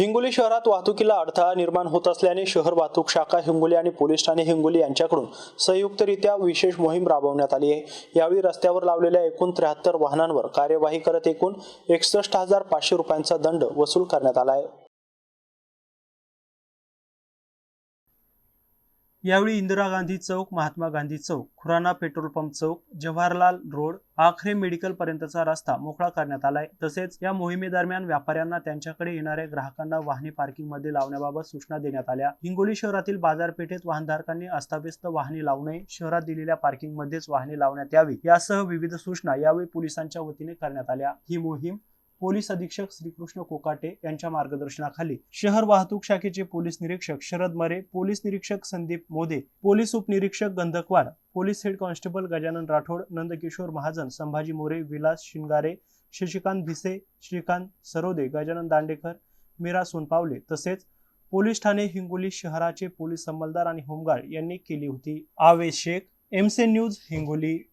हिंगोली शहरात वाहतुकीला अडथळा निर्माण होत असल्याने शहर वाहतूक शाखा हिंगोली आणि पोलीस ठाणे हिंगोली यांच्याकडून संयुक्तरित्या विशेष मोहीम राबवण्यात आली आहे. यावेळी रस्त्यावर लावलेल्या एकूण त्र्याहत्तर वाहनांवर कार्यवाही करत एकूण एकसष्ट हजार पाचशे रुपयांचा दंड वसूल करण्यात आला आहे. यावेळी Indira Gandhi Chowk Mahatma Gandhi Chowk Khurana petrol pump Chowk Jawaharlal road Akhare medical पर्यंतचा रस्ता मोकळा करण्यात आलाय. तसेच या मोहिमेदरम्यान व्यापाऱ्यांना त्यांच्याकडे येणाऱ्या ग्राहकांना वाहने पार्किंगमध्ये लावण्याबाबत सूचना देण्यात आल्या. हिंगोली शहरातील बाजारपेठेत वाहनधारकांनी अस्ताव्यस्त वाहने लावू नये. शहरात दिलेल्या पार्किंगमध्येच वाहने लावण्यात यावी यासह विविध सूचना यावेळी पोलिसांच्या वतीने करण्यात आल्या. ही मोहीम पोलीस अधीक्षक श्रीकृष्ण कोकाटे यांच्या मार्गदर्शनाखाली शहर वाहतूक शाखेचे पोलीस निरीक्षक शरद मरे पोलीस निरीक्षक संदीप मोदे पोलीस उपनिरीक्षक Gandhakwad police head constable Gajanan Rathod Nandkishor Mahajan Sambhaji More Vilas Shingare Shashikant Bhise Shrikant Sarode Gajanan Dandekar Meera Sonpawale तसेच पोलीस ठाणे हिंगोली शहराचे पोलीस अंमलदार आणि होमगार्ड यांनी केली होती. आवेश शेख एमसे न्यूज हिंगोली.